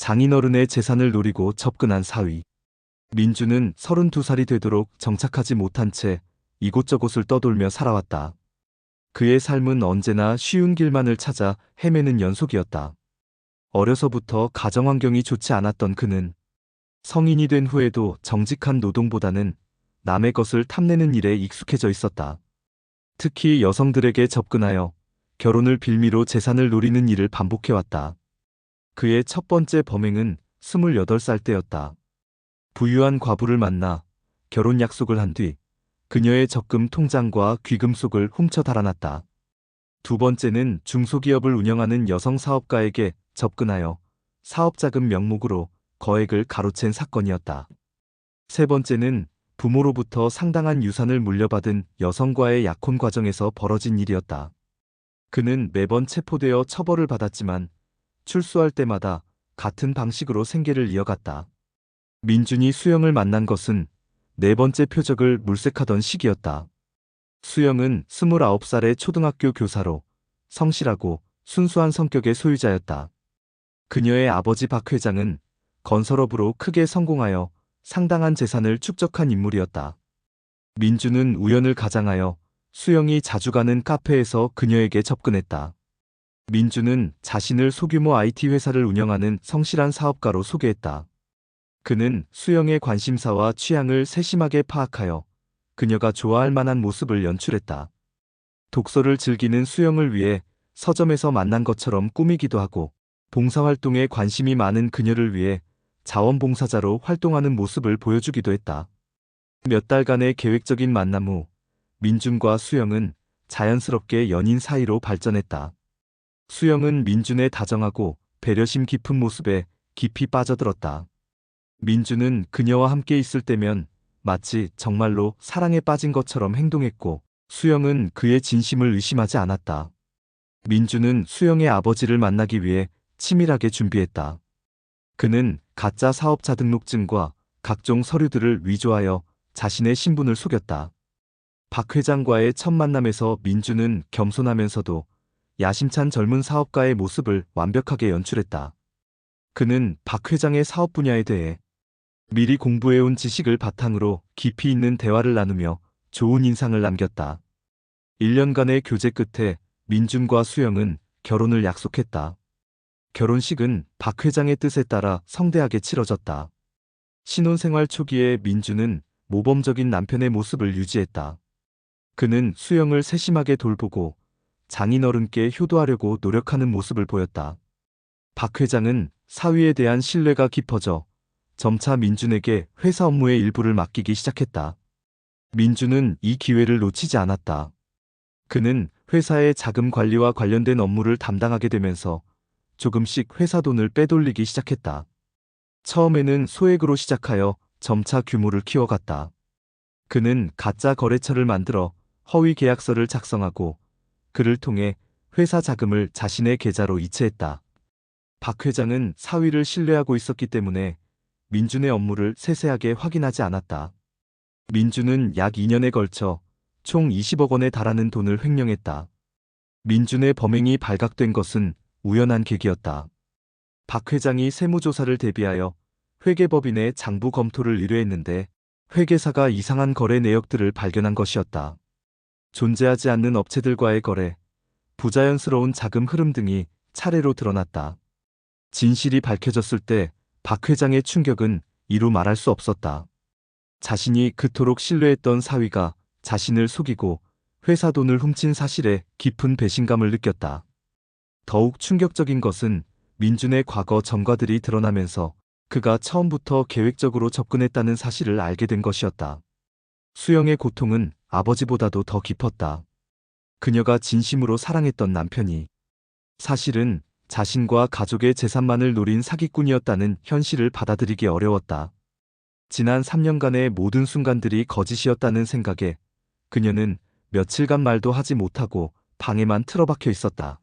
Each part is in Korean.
장인어른의 재산을 노리고 접근한 사위. 민주는 32살이 되도록 정착하지 못한 채 이곳저곳을 떠돌며 살아왔다. 그의 삶은 언제나 쉬운 길만을 찾아 헤매는 연속이었다. 어려서부터 가정 환경이 좋지 않았던 그는 성인이 된 후에도 정직한 노동보다는 남의 것을 탐내는 일에 익숙해져 있었다. 특히 여성들에게 접근하여 결혼을 빌미로 재산을 노리는 일을 반복해왔다. 그의 첫 번째 범행은 28살 때였다. 부유한 과부를 만나 결혼 약속을 한 뒤 그녀의 적금 통장과 귀금속을 훔쳐 달아났다. 두 번째는 중소기업을 운영하는 여성 사업가에게 접근하여 사업자금 명목으로 거액을 가로챈 사건이었다. 세 번째는 부모로부터 상당한 유산을 물려받은 여성과의 약혼 과정에서 벌어진 일이었다. 그는 매번 체포되어 처벌을 받았지만 출소할 때마다 같은 방식으로 생계를 이어갔다. 민준이 수영을 만난 것은 네 번째 표적을 물색하던 시기였다. 수영은 29살의 초등학교 교사로 성실하고 순수한 성격의 소유자였다. 그녀의 아버지 박 회장은 건설업으로 크게 성공하여 상당한 재산을 축적한 인물이었다. 민주는 우연을 가장하여 수영이 자주 가는 카페에서 그녀에게 접근했다. 민주는 자신을 소규모 IT 회사를 운영하는 성실한 사업가로 소개했다. 그는 수영의 관심사와 취향을 세심하게 파악하여 그녀가 좋아할 만한 모습을 연출했다. 독서를 즐기는 수영을 위해 서점에서 만난 것처럼 꾸미기도 하고 봉사활동에 관심이 많은 그녀를 위해 자원봉사자로 활동하는 모습을 보여주기도 했다. 몇 달간의 계획적인 만남 후 민준과 수영은 자연스럽게 연인 사이로 발전했다. 수영은 민준의 다정하고 배려심 깊은 모습에 깊이 빠져들었다. 민준은 그녀와 함께 있을 때면 마치 정말로 사랑에 빠진 것처럼 행동했고 수영은 그의 진심을 의심하지 않았다. 민준은 수영의 아버지를 만나기 위해 치밀하게 준비했다. 그는 가짜 사업자 등록증과 각종 서류들을 위조하여 자신의 신분을 속였다. 박 회장과의 첫 만남에서 민주는 겸손하면서도 야심찬 젊은 사업가의 모습을 완벽하게 연출했다. 그는 박 회장의 사업 분야에 대해 미리 공부해온 지식을 바탕으로 깊이 있는 대화를 나누며 좋은 인상을 남겼다. 1년간의 교제 끝에 민준과 수영은 결혼을 약속했다. 결혼식은 박 회장의 뜻에 따라 성대하게 치러졌다. 신혼생활 초기에 민주는 모범적인 남편의 모습을 유지했다. 그는 수영을 세심하게 돌보고 장인어른께 효도하려고 노력하는 모습을 보였다. 박 회장은 사위에 대한 신뢰가 깊어져 점차 민준에게 회사 업무의 일부를 맡기기 시작했다. 민준은 이 기회를 놓치지 않았다. 그는 회사의 자금 관리와 관련된 업무를 담당하게 되면서 조금씩 회사 돈을 빼돌리기 시작했다. 처음에는 소액으로 시작하여 점차 규모를 키워갔다. 그는 가짜 거래처를 만들어 허위 계약서를 작성하고 그를 통해 회사 자금을 자신의 계좌로 이체했다. 박 회장은 사위를 신뢰하고 있었기 때문에 민준의 업무를 세세하게 확인하지 않았다. 민준은 약 2년에 걸쳐 총 20억 원에 달하는 돈을 횡령했다. 민준의 범행이 발각된 것은 우연한 계기였다. 박 회장이 세무조사를 대비하여 회계법인의 장부 검토를 의뢰했는데 회계사가 이상한 거래 내역들을 발견한 것이었다. 존재하지 않는 업체들과의 거래, 부자연스러운 자금 흐름 등이 차례로 드러났다. 진실이 밝혀졌을 때 박 회장의 충격은 이루 말할 수 없었다. 자신이 그토록 신뢰했던 사위가 자신을 속이고 회사 돈을 훔친 사실에 깊은 배신감을 느꼈다. 더욱 충격적인 것은 민준의 과거 전과들이 드러나면서 그가 처음부터 계획적으로 접근했다는 사실을 알게 된 것이었다. 수영의 고통은 아버지보다도 더 깊었다. 그녀가 진심으로 사랑했던 남편이 사실은 자신과 가족의 재산만을 노린 사기꾼이었다는 현실을 받아들이기 어려웠다. 지난 3년간의 모든 순간들이 거짓이었다는 생각에 그녀는 며칠간 말도 하지 못하고 방에만 틀어박혀 있었다.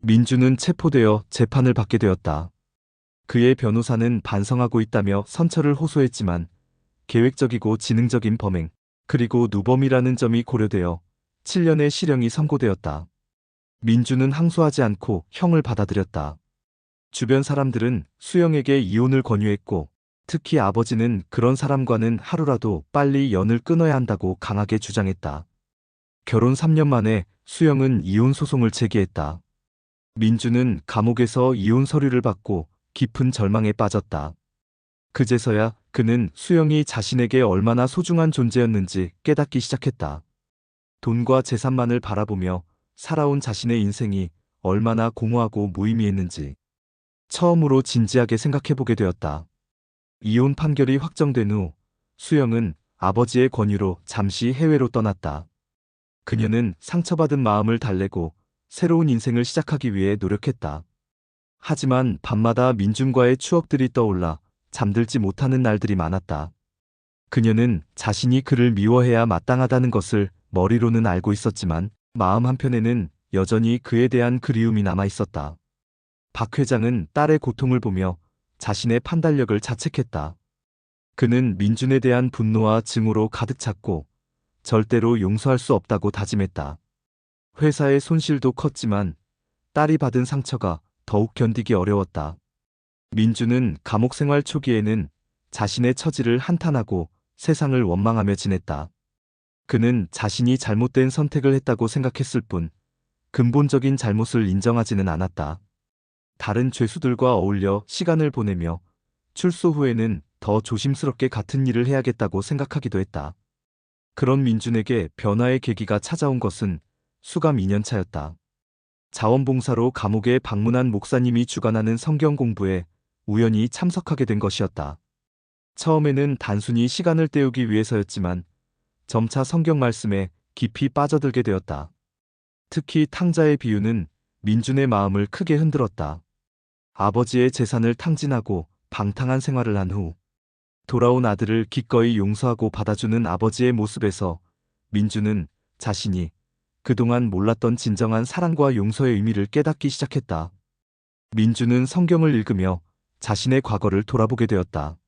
민주는 체포되어 재판을 받게 되었다. 그의 변호사는 반성하고 있다며 선처를 호소했지만 계획적이고 지능적인 범행, 그리고 누범이라는 점이 고려되어 7년의 실형이 선고되었다. 민주는 항소하지 않고 형을 받아들였다. 주변 사람들은 수영에게 이혼을 권유했고 특히 아버지는 그런 사람과는 하루라도 빨리 연을 끊어야 한다고 강하게 주장했다. 결혼 3년 만에 수영은 이혼 소송을 제기했다. 민주는 감옥에서 이혼 서류를 받고 깊은 절망에 빠졌다. 그제서야 그는 수영이 자신에게 얼마나 소중한 존재였는지 깨닫기 시작했다. 돈과 재산만을 바라보며 살아온 자신의 인생이 얼마나 공허하고 무의미했는지 처음으로 진지하게 생각해보게 되었다. 이혼 판결이 확정된 후 수영은 아버지의 권유로 잠시 해외로 떠났다. 그녀는 상처받은 마음을 달래고 새로운 인생을 시작하기 위해 노력했다. 하지만 밤마다 민준과의 추억들이 떠올라 잠들지 못하는 날들이 많았다. 그녀는 자신이 그를 미워해야 마땅하다는 것을 머리로는 알고 있었지만 마음 한편에는 여전히 그에 대한 그리움이 남아 있었다. 박 회장은 딸의 고통을 보며 자신의 판단력을 자책했다. 그는 민준에 대한 분노와 증오로 가득 찼고 절대로 용서할 수 없다고 다짐했다. 회사의 손실도 컸지만 딸이 받은 상처가 더욱 견디기 어려웠다. 민주는 감옥 생활 초기에는 자신의 처지를 한탄하고 세상을 원망하며 지냈다. 그는 자신이 잘못된 선택을 했다고 생각했을 뿐 근본적인 잘못을 인정하지는 않았다. 다른 죄수들과 어울려 시간을 보내며 출소 후에는 더 조심스럽게 같은 일을 해야겠다고 생각하기도 했다. 그런 민준에게 변화의 계기가 찾아온 것은 수감 2년차였다. 자원봉사로 감옥에 방문한 목사님이 주관하는 성경 공부에 우연히 참석하게 된 것이었다. 처음에는 단순히 시간을 때우기 위해서였지만 점차 성경 말씀에 깊이 빠져들게 되었다. 특히 탕자의 비유는 민준의 마음을 크게 흔들었다. 아버지의 재산을 탕진하고 방탕한 생활을 한 후 돌아온 아들을 기꺼이 용서하고 받아주는 아버지의 모습에서 민준은 자신이 그동안 몰랐던 진정한 사랑과 용서의 의미를 깨닫기 시작했다. 민준은 성경을 읽으며 자신의 과거를 돌아보게 되었다.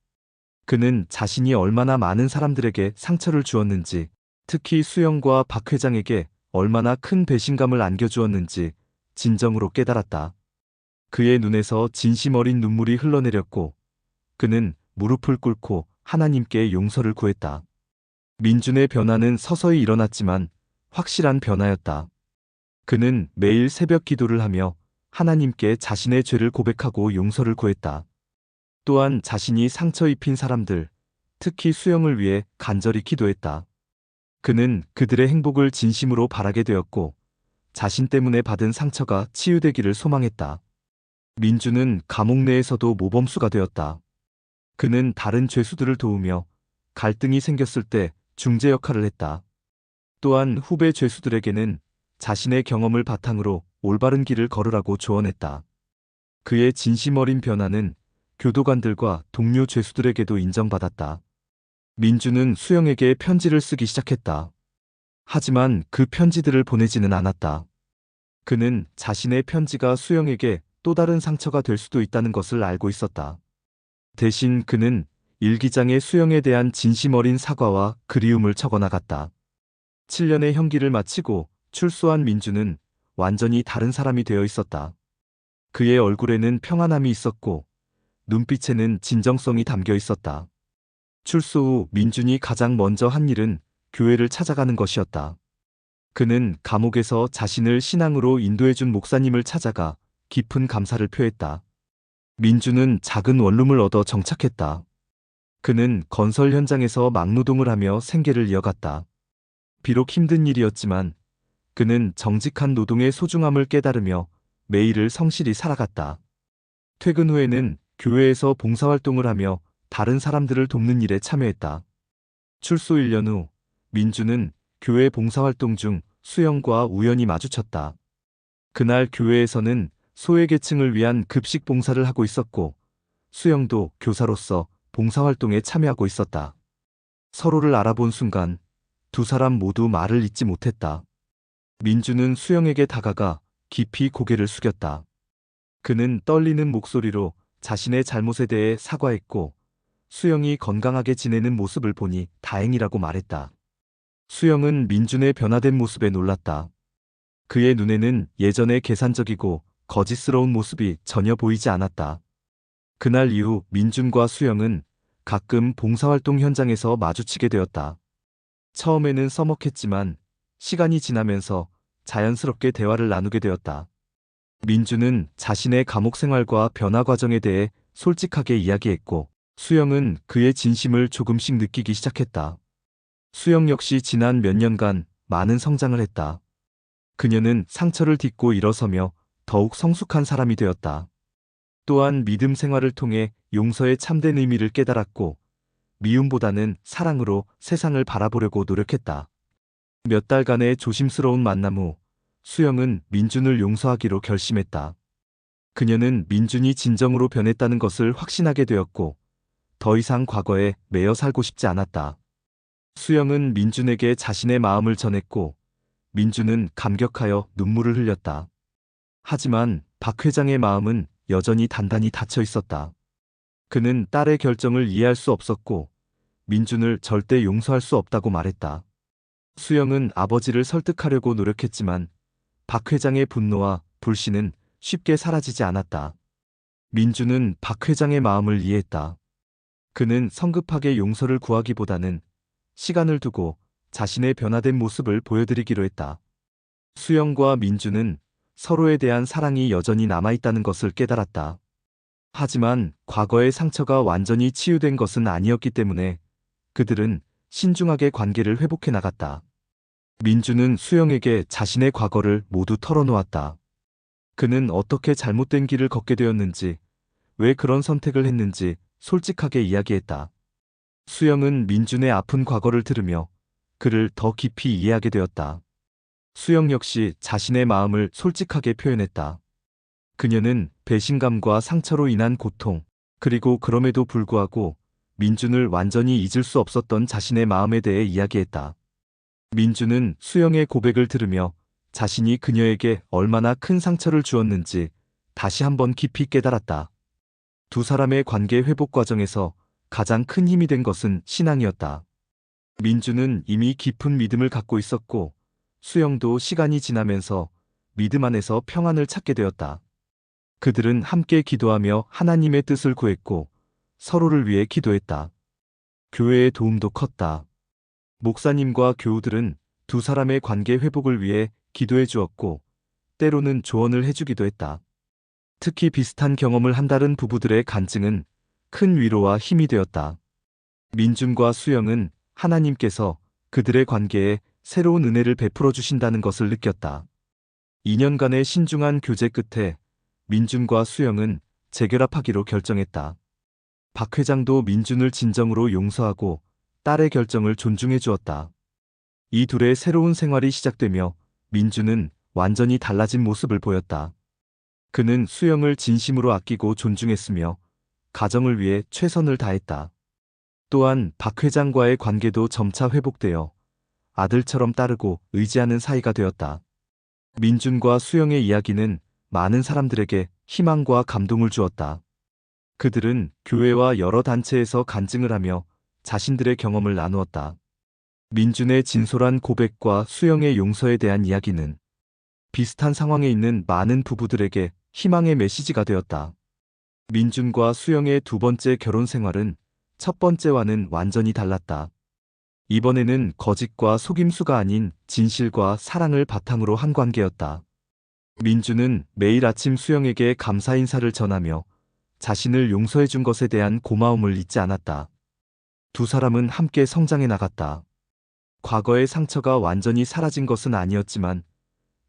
그는 자신이 얼마나 많은 사람들에게 상처를 주었는지, 특히 수영과 박 회장에게 얼마나 큰 배신감을 안겨주었는지 진정으로 깨달았다. 그의 눈에서 진심 어린 눈물이 흘러내렸고, 그는 무릎을 꿇고 하나님께 용서를 구했다. 민준의 변화는 서서히 일어났지만 확실한 변화였다. 그는 매일 새벽 기도를 하며 하나님께 자신의 죄를 고백하고 용서를 구했다. 또한 자신이 상처 입힌 사람들, 특히 수영을 위해 간절히 기도했다. 그는 그들의 행복을 진심으로 바라게 되었고 자신 때문에 받은 상처가 치유되기를 소망했다. 민주는 감옥 내에서도 모범수가 되었다. 그는 다른 죄수들을 도우며 갈등이 생겼을 때 중재 역할을 했다. 또한 후배 죄수들에게는 자신의 경험을 바탕으로 올바른 길을 걸으라고 조언했다. 그의 진심 어린 변화는 교도관들과 동료 죄수들에게도 인정받았다. 민주는 수영에게 편지를 쓰기 시작했다. 하지만 그 편지들을 보내지는 않았다. 그는 자신의 편지가 수영에게 또 다른 상처가 될 수도 있다는 것을 알고 있었다. 대신 그는 일기장에 수영에 대한 진심 어린 사과와 그리움을 적어 나갔다. 7년의 형기를 마치고 출소한 민주는 완전히 다른 사람이 되어 있었다. 그의 얼굴에는 평안함이 있었고 눈빛에는 진정성이 담겨 있었다. 출소 후 민준이 가장 먼저 한 일은 교회를 찾아가는 것이었다. 그는 감옥에서 자신을 신앙으로 인도해준 목사님을 찾아가 깊은 감사를 표했다. 민준은 작은 원룸을 얻어 정착했다. 그는 건설 현장에서 막노동을 하며 생계를 이어갔다. 비록 힘든 일이었지만 그는 정직한 노동의 소중함을 깨달으며 매일을 성실히 살아갔다. 퇴근 후에는 교회에서 봉사활동을 하며 다른 사람들을 돕는 일에 참여했다. 출소 1년 후 민주는 교회 봉사활동 중 수영과 우연히 마주쳤다. 그날 교회에서는 소외계층을 위한 급식 봉사를 하고 있었고 수영도 교사로서 봉사활동에 참여하고 있었다. 서로를 알아본 순간 두 사람 모두 말을 잇지 못했다. 민주는 수영에게 다가가 깊이 고개를 숙였다. 그는 떨리는 목소리로 자신의 잘못에 대해 사과했고 수영이 건강하게 지내는 모습을 보니 다행이라고 말했다. 수영은 민준의 변화된 모습에 놀랐다. 그의 눈에는 예전의 계산적이고 거짓스러운 모습이 전혀 보이지 않았다. 그날 이후 민준과 수영은 가끔 봉사활동 현장에서 마주치게 되었다. 처음에는 서먹했지만 시간이 지나면서 자연스럽게 대화를 나누게 되었다. 민주는 자신의 감옥 생활과 변화 과정에 대해 솔직하게 이야기했고 수영은 그의 진심을 조금씩 느끼기 시작했다. 수영 역시 지난 몇 년간 많은 성장을 했다. 그녀는 상처를 딛고 일어서며 더욱 성숙한 사람이 되었다. 또한 믿음 생활을 통해 용서의 참된 의미를 깨달았고 미움보다는 사랑으로 세상을 바라보려고 노력했다. 몇 달간의 조심스러운 만남 후 수영은 민준을 용서하기로 결심했다. 그녀는 민준이 진정으로 변했다는 것을 확신하게 되었고 더 이상 과거에 매여 살고 싶지 않았다. 수영은 민준에게 자신의 마음을 전했고 민준은 감격하여 눈물을 흘렸다. 하지만 박 회장의 마음은 여전히 단단히 닫혀 있었다. 그는 딸의 결정을 이해할 수 없었고 민준을 절대 용서할 수 없다고 말했다. 수영은 아버지를 설득하려고 노력했지만 박 회장의 분노와 불신은 쉽게 사라지지 않았다. 민준은 박 회장의 마음을 이해했다. 그는 성급하게 용서를 구하기보다는 시간을 두고 자신의 변화된 모습을 보여드리기로 했다. 수영과 민준은 서로에 대한 사랑이 여전히 남아있다는 것을 깨달았다. 하지만 과거의 상처가 완전히 치유된 것은 아니었기 때문에 그들은 신중하게 관계를 회복해 나갔다. 민주는 수영에게 자신의 과거를 모두 털어놓았다. 그는 어떻게 잘못된 길을 걷게 되었는지, 왜 그런 선택을 했는지 솔직하게 이야기했다. 수영은 민준의 아픈 과거를 들으며 그를 더 깊이 이해하게 되었다. 수영 역시 자신의 마음을 솔직하게 표현했다. 그녀는 배신감과 상처로 인한 고통, 그리고 그럼에도 불구하고 민준을 완전히 잊을 수 없었던 자신의 마음에 대해 이야기했다. 민준은 수영의 고백을 들으며 자신이 그녀에게 얼마나 큰 상처를 주었는지 다시 한번 깊이 깨달았다. 두 사람의 관계 회복 과정에서 가장 큰 힘이 된 것은 신앙이었다. 민주는 이미 깊은 믿음을 갖고 있었고 수영도 시간이 지나면서 믿음 안에서 평안을 찾게 되었다. 그들은 함께 기도하며 하나님의 뜻을 구했고 서로를 위해 기도했다. 교회의 도움도 컸다. 목사님과 교우들은 두 사람의 관계 회복을 위해 기도해 주었고 때로는 조언을 해주기도 했다. 특히 비슷한 경험을 한다른 부부들의 간증은 큰 위로와 힘이 되었다. 민준과 수영은 하나님께서 그들의 관계에 새로운 은혜를 베풀어 주신다는 것을 느꼈다. 2년간의 신중한 교제 끝에 민준과 수영은 재결합하기로 결정했다. 박 회장도 민준을 진정으로 용서하고 딸의 결정을 존중해 주었다. 이 둘의 새로운 생활이 시작되며 민준은 완전히 달라진 모습을 보였다. 그는 수영을 진심으로 아끼고 존중했으며 가정을 위해 최선을 다했다. 또한 박 회장과의 관계도 점차 회복되어 아들처럼 따르고 의지하는 사이가 되었다. 민준과 수영의 이야기는 많은 사람들에게 희망과 감동을 주었다. 그들은 교회와 여러 단체에서 간증을 하며 자신들의 경험을 나누었다. 민준의 진솔한 고백과 수영의 용서에 대한 이야기는 비슷한 상황에 있는 많은 부부들에게 희망의 메시지가 되었다. 민준과 수영의 두 번째 결혼 생활은 첫 번째와는 완전히 달랐다. 이번에는 거짓과 속임수가 아닌 진실과 사랑을 바탕으로 한 관계였다. 민주는 매일 아침 수영에게 감사 인사를 전하며 자신을 용서해 준 것에 대한 고마움을 잊지 않았다. 두 사람은 함께 성장해 나갔다. 과거의 상처가 완전히 사라진 것은 아니었지만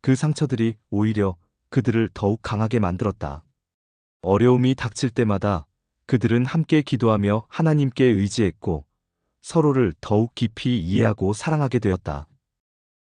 그 상처들이 오히려 그들을 더욱 강하게 만들었다. 어려움이 닥칠 때마다 그들은 함께 기도하며 하나님께 의지했고 서로를 더욱 깊이 이해하고 사랑하게 되었다.